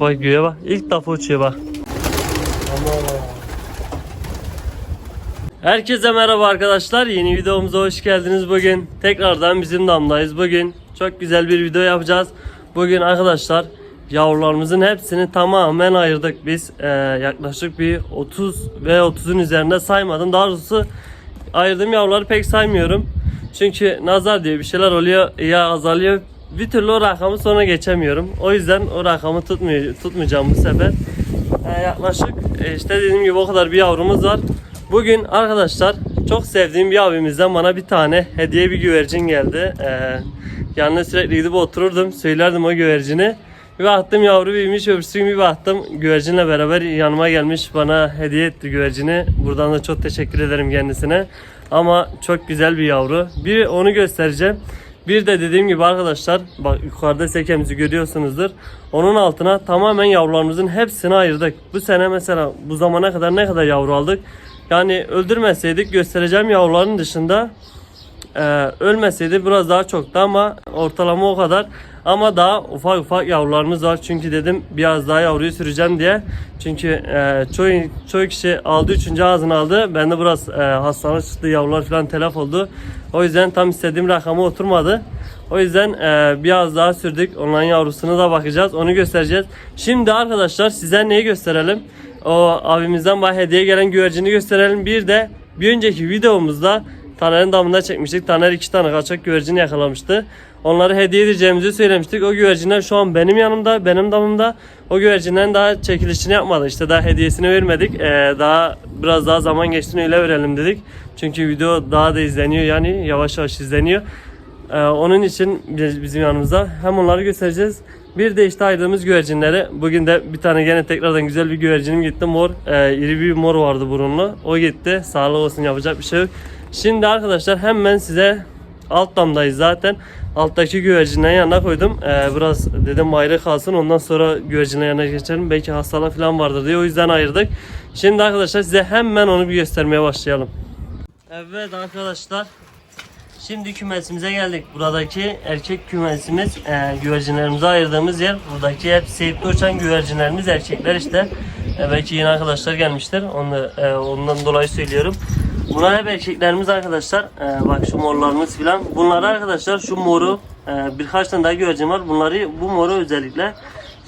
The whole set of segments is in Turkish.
Bak göğe bak. İlk defa uçuyor bak. Herkese merhaba arkadaşlar. Yeni videomuza hoş geldiniz. Bugün tekrardan bizim damdayız. Bugün çok güzel bir video yapacağız. Bugün arkadaşlar yavrularımızın hepsini tamamen ayırdık. Biz Ee, yaklaşık bir 30 ve 30'un üzerinde saymadım. Daha doğrusu ayırdığım yavruları pek saymıyorum. Çünkü nazar diye bir şeyler oluyor ya azalıyor. Bir türlü o rakamı sonra geçemiyorum. O yüzden o rakamı tutmuyor, tutmayacağım bu sefer. Ee, yaklaşık e, işte dediğim gibi o kadar bir yavrumuz var. Bugün arkadaşlar çok sevdiğim bir abimizden bana bir tane hediye bir güvercin geldi. Ee, yanına sürekli gidip otururdum. Söylerdim o güvercini. Bir baktım yavru büyümüş. Öbürsü gün bir baktım güvercinle beraber yanıma gelmiş. Bana hediye etti güvercini. Buradan da çok teşekkür ederim kendisine. Ama çok güzel bir yavru. Bir onu göstereceğim. Bir de dediğim gibi arkadaşlar bak yukarıda sekemizi görüyorsunuzdur. Onun altına tamamen yavrularımızın hepsini ayırdık. Bu sene mesela bu zamana kadar ne kadar yavru aldık? Yani öldürmeseydik göstereceğim yavruların dışında e, ölmeseydi biraz daha çoktu ama ortalama o kadar. Ama daha ufak ufak yavrularımız var. Çünkü dedim biraz daha yavruyu süreceğim diye. Çünkü e, çoğu, çoğu kişi aldı üçüncü ağzını aldı. Bende biraz e, hastalık çıktı yavrular falan telef oldu. O yüzden tam istediğim rakama oturmadı. O yüzden e, biraz daha sürdük. Onların yavrusuna da bakacağız. Onu göstereceğiz. Şimdi arkadaşlar size neyi gösterelim? O abimizden bana hediye gelen güvercini gösterelim. Bir de bir önceki videomuzda Taner'in damında çekmiştik. Taner iki tane kaçak güvercin yakalamıştı. Onları hediye edeceğimizi söylemiştik. O güvercinler şu an benim yanımda, benim damımda. O güvercinden daha çekilişini yapmadık. İşte daha hediyesini vermedik. Ee, daha biraz daha zaman geçtiğini öyle verelim dedik. Çünkü video daha da izleniyor yani yavaş yavaş izleniyor. Ee, onun için biz- bizim yanımızda hem onları göstereceğiz. Bir de işte ayrıldığımız güvercinleri. Bugün de bir tane gene tekrardan güzel bir güvercinim gitti mor. Ee, iri bir mor vardı burunlu. O gitti. Sağlık olsun yapacak bir şey yok. Şimdi arkadaşlar hemen size alt damdayız zaten. Alttaki güvercinlerin yanına koydum. Ee, biraz dedim ayrı kalsın. Ondan sonra güvercinlerin yanına geçelim. Belki hastalık falan vardır diye o yüzden ayırdık. Şimdi arkadaşlar size hemen onu bir göstermeye başlayalım. Evet arkadaşlar Şimdi kümesimize geldik. Buradaki erkek kümesimiz e, güvercinlerimize ayırdığımız yer. Buradaki hep seyipte uçan güvercinlerimiz erkekler işte. E, belki yeni arkadaşlar gelmiştir. Onu, e, ondan dolayı söylüyorum. Bunlar hep erkeklerimiz arkadaşlar. E, bak şu morlarımız filan. Bunları arkadaşlar şu moru e, birkaç tane daha güvercin var. Bunları bu moru özellikle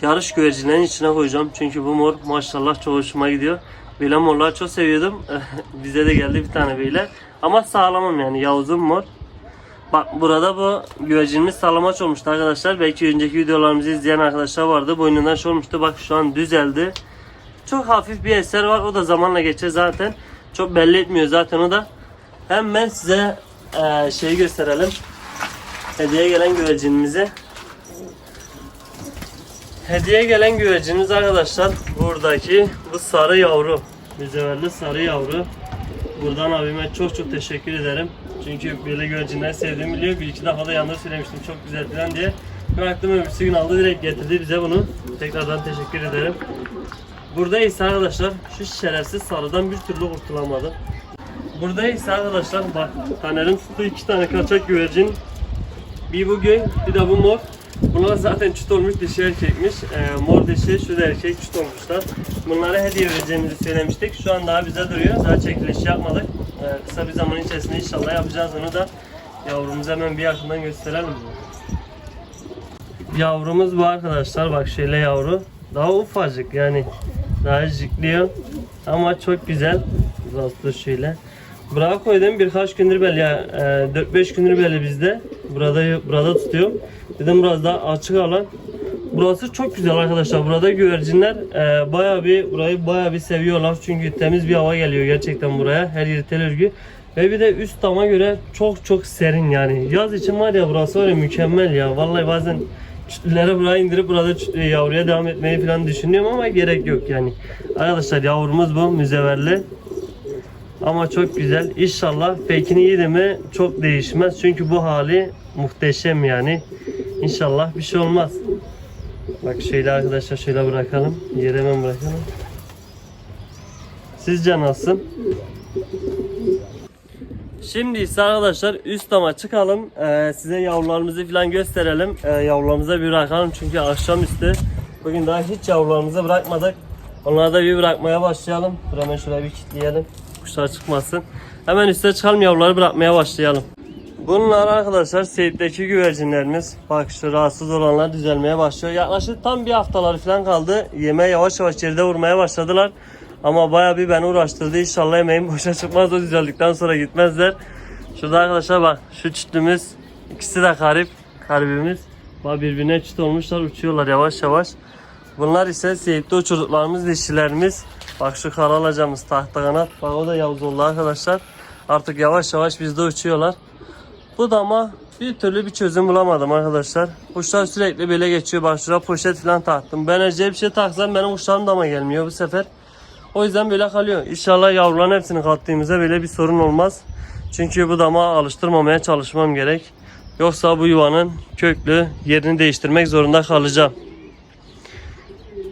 yarış güvercinlerin içine koyacağım. Çünkü bu mor maşallah çok hoşuma gidiyor. Böyle morları çok seviyordum. Bize de geldi bir tane böyle. Ama sağlamam yani Yavuz'un mor. Bak burada bu güvercinimiz salamaç olmuştu arkadaşlar. Belki önceki videolarımızı izleyen arkadaşlar vardı. Boynundan şey olmuştu. Bak şu an düzeldi. Çok hafif bir eser var. O da zamanla geçer zaten. Çok belli etmiyor zaten o da. Hemen size eee, şeyi gösterelim. Hediye gelen güvercinimizi. Hediye gelen güvercinimiz arkadaşlar buradaki bu sarı yavru. Müzeverli sarı yavru. Buradan abime çok çok teşekkür ederim. Çünkü böyle güvercinleri sevdiğimi biliyor. Bir iki defa da yanında söylemiştim çok güzel falan diye. Bıraktım öbürsü gün aldı direkt getirdi bize bunu. Tekrardan teşekkür ederim. Burada ise arkadaşlar şu şerefsiz sarıdan bir türlü kurtulamadım. Burada ise arkadaşlar bak Taner'in tuttuğu iki tane kaçak güvercin. Bir bu göy bir de bu mor. Bunlar zaten çüt olmuş dişi erkekmiş. Ee, mor dişi şu da erkek çüt olmuşlar. Bunlara hediye vereceğimizi söylemiştik. Şu an daha bize duruyor. Daha çekiliş yapmadık. Ee, kısa bir zaman içerisinde inşallah yapacağız onu da. Yavrumuzu hemen bir yakından gösterelim. Yavrumuz bu arkadaşlar. Bak şöyle yavru. Daha ufacık yani. Daha jikliyor. Ama çok güzel. Dur şöyle. Buraya koydum birkaç gündür belli ya. E, 4-5 gündür belli bizde. Burada burada tutuyorum. Dedim biraz daha açık alan. Burası çok güzel arkadaşlar. Burada güvercinler e, bayağı bir burayı bayağı bir seviyorlar. Çünkü temiz bir hava geliyor gerçekten buraya. Her yeri tel örgü. Ve bir de üst tama göre çok çok serin yani. Yaz için var ya burası ya mükemmel ya. Vallahi bazen çütlere buraya indirip burada çüt- yavruya devam etmeyi falan düşünüyorum ama gerek yok yani. Arkadaşlar yavrumuz bu müzeverli. Ama çok güzel. İnşallah pekini yedi mi çok değişmez. Çünkü bu hali muhteşem yani. İnşallah bir şey olmaz. Bak şöyle arkadaşlar şöyle bırakalım. Yere hemen bırakalım. Sizce nasıl? Şimdi ise arkadaşlar üst dama çıkalım. Ee, size yavrularımızı falan gösterelim. Ee, yavrularımıza bir bakalım çünkü akşamüstü Bugün daha hiç yavrularımızı bırakmadık. Onları da bir bırakmaya başlayalım. Dur hemen şuraya bir kilitleyelim. Kuşlar çıkmasın. Hemen üste çıkalım yavruları bırakmaya başlayalım. Bunlar arkadaşlar Seyit'teki güvercinlerimiz. Bak şu rahatsız olanlar düzelmeye başlıyor. Yaklaşık tam bir haftaları falan kaldı. Yemeğe yavaş yavaş geride vurmaya başladılar. Ama baya bir beni uğraştırdı. İnşallah yemeğim boşa çıkmaz. O düzeldikten sonra gitmezler. Şurada arkadaşlar bak şu çütlümüz. ikisi de garip. Garibimiz. Bak birbirine çüt olmuşlar. Uçuyorlar yavaş yavaş. Bunlar ise Seyit'te uçurduklarımız dişilerimiz. Bak şu karalacamız tahta kanat. Bak o da Yavuz oldu arkadaşlar. Artık yavaş yavaş bizde uçuyorlar. Bu da ama bir türlü bir çözüm bulamadım arkadaşlar. Kuşlar sürekli böyle geçiyor. Bak şuraya poşet falan taktım. Ben acaba bir şey taksam benim kuşlarım da ama gelmiyor bu sefer. O yüzden böyle kalıyor. İnşallah yavruların hepsini kattığımızda böyle bir sorun olmaz. Çünkü bu dama alıştırmamaya çalışmam gerek. Yoksa bu yuvanın köklü yerini değiştirmek zorunda kalacağım.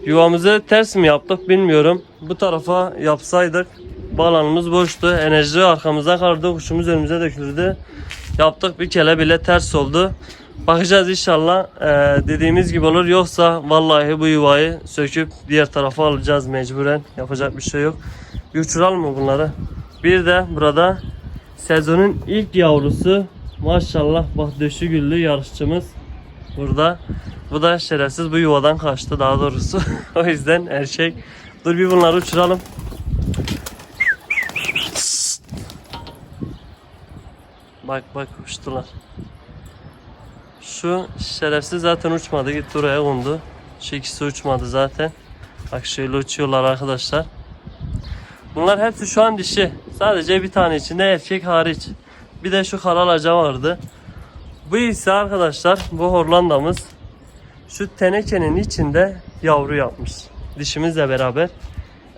Yuvamızı ters mi yaptık bilmiyorum. Bu tarafa yapsaydık balanımız boştu. Enerji arkamıza kaldı. Kuşumuz önümüze döküldü. Yaptık bir kere bile ters oldu. Bakacağız inşallah Ee, dediğimiz gibi olur. Yoksa vallahi bu yuvayı söküp diğer tarafa alacağız mecburen. Yapacak bir şey yok. Bir uçuralım mı bunları? Bir de burada sezonun ilk yavrusu maşallah bak döşü güllü yarışçımız burada. Bu da şerefsiz bu yuvadan kaçtı daha doğrusu. o yüzden erkek. Dur bir bunları uçuralım. Bak bak uçtular. Şu şerefsiz zaten uçmadı gitti oraya kondu. Şu ikisi uçmadı zaten. Bak şöyle uçuyorlar arkadaşlar. Bunlar hepsi şu an dişi. Sadece bir tane içinde erkek hariç. Bir de şu karalaca vardı. Bu ise arkadaşlar bu Hollanda'mız şu tenekenin içinde yavru yapmış. Dişimizle beraber.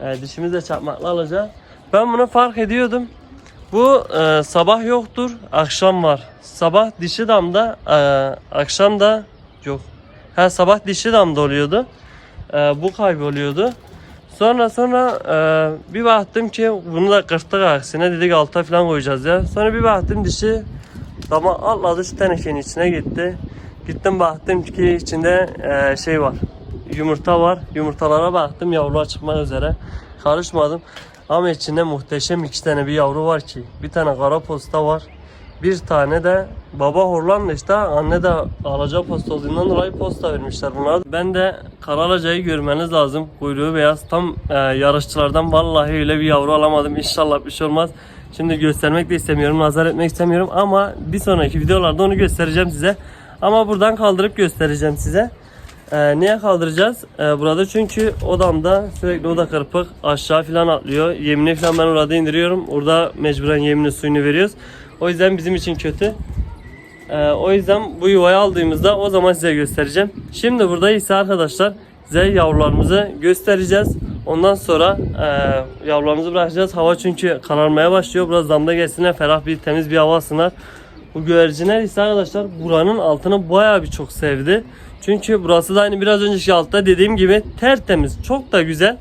Ee, dişimizle çakmakla alacak. Ben bunu fark ediyordum. Bu e, sabah yoktur, akşam var. Sabah dişi damda, e, akşam da yok. Ha sabah dişi damda oluyordu. E, bu kayboluyordu. Sonra sonra e, bir baktım ki bunu da kırktık aksine dedik alta falan koyacağız ya. Sonra bir baktım dişi dama atladı şu tenekenin içine gitti. Gittim baktım ki içinde e, şey var. Yumurta var. Yumurtalara baktım yavrular çıkmak üzere. Karışmadım. Ama içinde muhteşem iki tane bir yavru var ki. Bir tane kara posta var. Bir tane de baba Hollanda işte anne de alaca posta olduğundan dolayı posta vermişler bunlar. Ben de karalacayı görmeniz lazım. Kuyruğu beyaz. Tam e, yarışçılardan vallahi öyle bir yavru alamadım. İnşallah bir şey olmaz. Şimdi göstermek de istemiyorum, nazar etmek istemiyorum ama bir sonraki videolarda onu göstereceğim size. Ama buradan kaldırıp göstereceğim size. Ee, niye kaldıracağız? Ee, burada çünkü odamda sürekli oda kırpık aşağı falan atlıyor. Yemini falan ben orada indiriyorum. Orada mecburen yemini suyunu veriyoruz. O yüzden bizim için kötü. Ee, o yüzden bu yuvayı aldığımızda o zaman size göstereceğim. Şimdi burada ise arkadaşlar size yavrularımızı göstereceğiz. Ondan sonra e, yavrularımızı bırakacağız. Hava çünkü kararmaya başlıyor. Biraz damda gelsinler ferah bir temiz bir hava alsınlar. Bu güvercinler ise arkadaşlar buranın altını bayağı bir çok sevdi. Çünkü burası da aynı biraz önceki altta dediğim gibi tertemiz. Çok da güzel.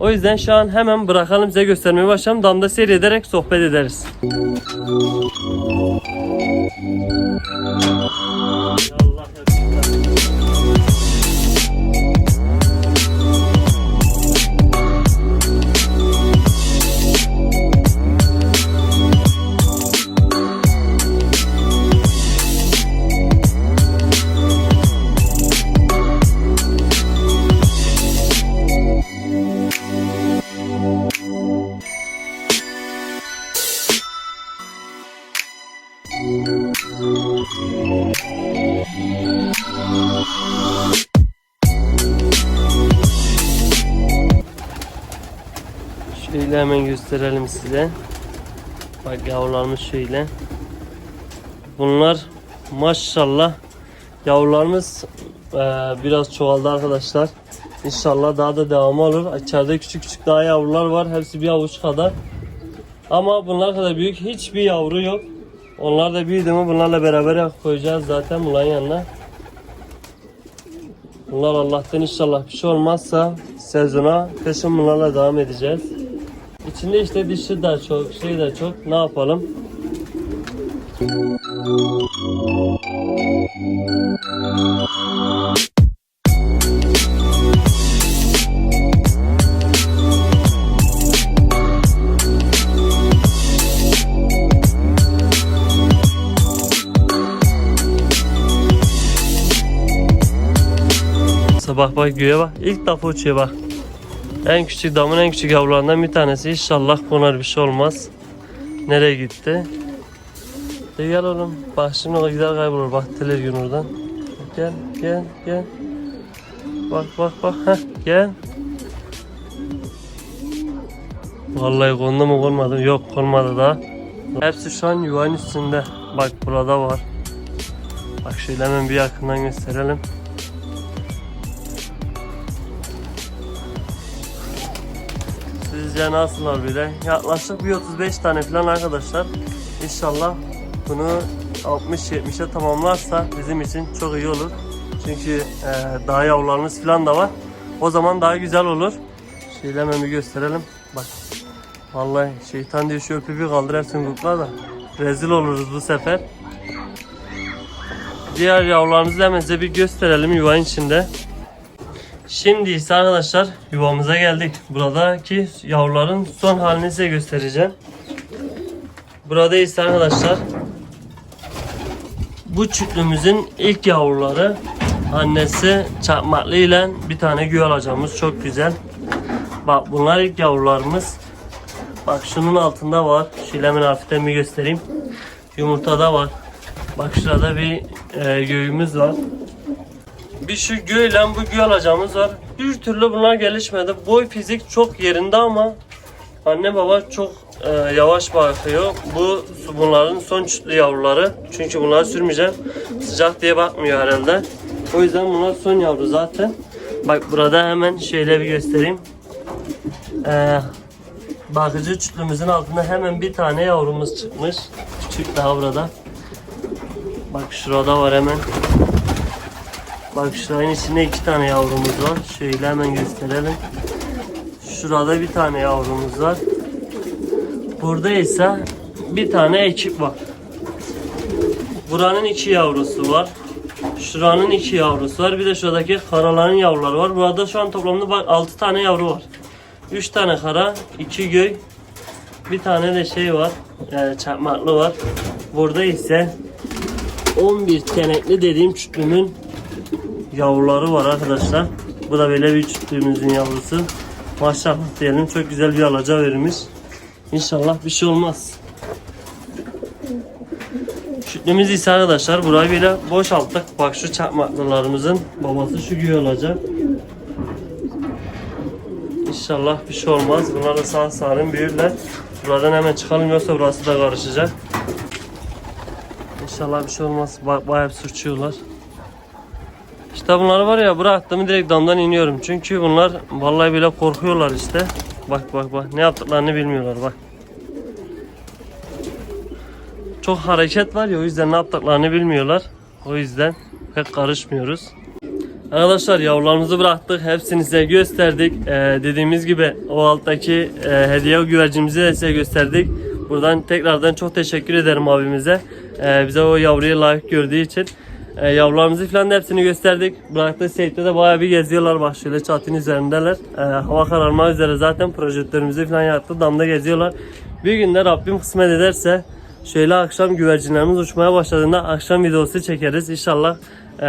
O yüzden şu an hemen bırakalım size göstermeye başlayalım. Damda seyrederek sohbet ederiz. Gösterelim size. Bak yavrularımız şöyle. Bunlar maşallah yavrularımız eee, biraz çoğaldı arkadaşlar. İnşallah daha da devamı olur. İçeride küçük küçük daha yavrular var. Hepsi bir avuç kadar. Ama bunlar kadar büyük hiçbir yavru yok. Onlar da büyüdü mü bunlarla beraber koyacağız zaten bunların yanına. Bunlar Allah'tan inşallah bir şey olmazsa sezona kışın bunlarla devam edeceğiz. İçinde işte dişi de çok, şey de çok. Ne yapalım? Bak bak göğe bak. İlk defa şey uçuyor bak. En küçük damın en küçük yavrularından bir tanesi. İnşallah konar bir şey olmaz. Nereye gitti? De gel oğlum. Bak şimdi o gider kaybolur. Bak telergin oradan. Gel gel gel. Bak bak bak. Heh, gel. Vallahi kondu mu konmadı? Yok konmadı daha. Hepsi şu an yuvanın üstünde. Bak burada var. Bak şöyle hemen bir yakından gösterelim. Sizce nasıllar bile? Yaklaşık bir 35 tane falan arkadaşlar. İnşallah bunu 60-70'e tamamlarsa bizim için çok iyi olur. Çünkü e, daha yavrularımız falan da var. O zaman daha güzel olur. Şöyle hemen bir gösterelim. Bak. Vallahi şeytan diyor şu öpü bir kaldır hepsini kutla da. Rezil oluruz bu sefer. Diğer yavrularımızı hemen size bir gösterelim yuvanın içinde. Şimdi ise arkadaşlar yuvamıza geldik. Buradaki yavruların son halini size göstereceğim. Burada ise arkadaşlar bu çütlümüzün ilk yavruları annesi çakmaklı ile bir tane göğe alacağımız çok güzel. Bak bunlar ilk yavrularımız. Bak şunun altında var. Şöyle hemen hafiften bir göstereyim. Yumurtada var. Bak şurada bir e, göğümüz var. Bir şu göğle bu göğe alacağımız var. Bir türlü bunlar gelişmedi. Boy fizik çok yerinde ama anne baba çok e, yavaş bakıyor. Bu bunların son çütlü yavruları. Çünkü bunları sürmeyeceğim. Sıcak diye bakmıyor herhalde. O yüzden bunlar son yavru zaten. Bak burada hemen şöyle bir göstereyim. Ee, bakıcı çütlümüzün altında hemen bir tane yavrumuz çıkmış. Küçük daha burada. Bak şurada var hemen. Bak şuranın içinde iki tane yavrumuz var. Şöyle hemen gösterelim. Şurada bir tane yavrumuz var. Burada ise bir tane ekip var. Buranın iki yavrusu var. Şuranın iki yavrusu var. Bir de şuradaki karaların yavruları var. Burada şu an toplamda bak 6 tane yavru var. 3 tane kara, 2 göy, bir tane de şey var. Yani çakmaklı var. Burada ise 11 tenekli dediğim çütlümün yavruları var arkadaşlar. Bu da böyle bir çütlüğümüzün yavrusu. Maşallah diyelim çok güzel bir alaca vermiş. İnşallah bir şey olmaz. Çütlümüz ise arkadaşlar burayı böyle boşalttık. Bak şu çakmaklılarımızın babası şu güğü olacak. İnşallah bir şey olmaz. Bunlar da sağ salim büyürler. Buradan hemen çıkalım yoksa burası da karışacak. İnşallah bir şey olmaz. Bak bayağı sürçüyorlar. İşte bunları var ya bıraktım direkt damdan iniyorum. Çünkü bunlar vallahi bile korkuyorlar işte. Bak bak bak ne yaptıklarını bilmiyorlar bak. Çok hareket var ya o yüzden ne yaptıklarını bilmiyorlar. O yüzden pek karışmıyoruz. Arkadaşlar yavrularımızı bıraktık. Hepsini size gösterdik. Ee, dediğimiz gibi o alttaki e, hediye güvercimizi de size gösterdik. Buradan tekrardan çok teşekkür ederim abimize. Ee, bize o yavruyu layık gördüğü için. Ee, yavrularımızı falan da hepsini gösterdik. Bıraktığı seyirde de bayağı bir geziyorlar. Bak şöyle çatının üzerindeler. Ee, hava kararma üzere zaten projektörümüzü falan yaktı. Damda geziyorlar. Bir günde Rabbim kısmet ederse şöyle akşam güvercinlerimiz uçmaya başladığında akşam videosu çekeriz. İnşallah e,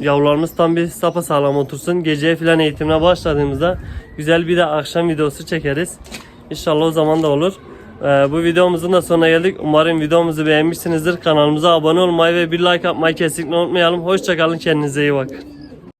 yavrularımız tam bir sapa sağlam otursun. Geceye falan eğitimine başladığımızda güzel bir de akşam videosu çekeriz. İnşallah o zaman da olur. E, bu videomuzun da sonuna geldik. Umarım videomuzu beğenmişsinizdir. Kanalımıza abone olmayı ve bir like atmayı kesinlikle unutmayalım. Hoşçakalın. Kendinize iyi bakın.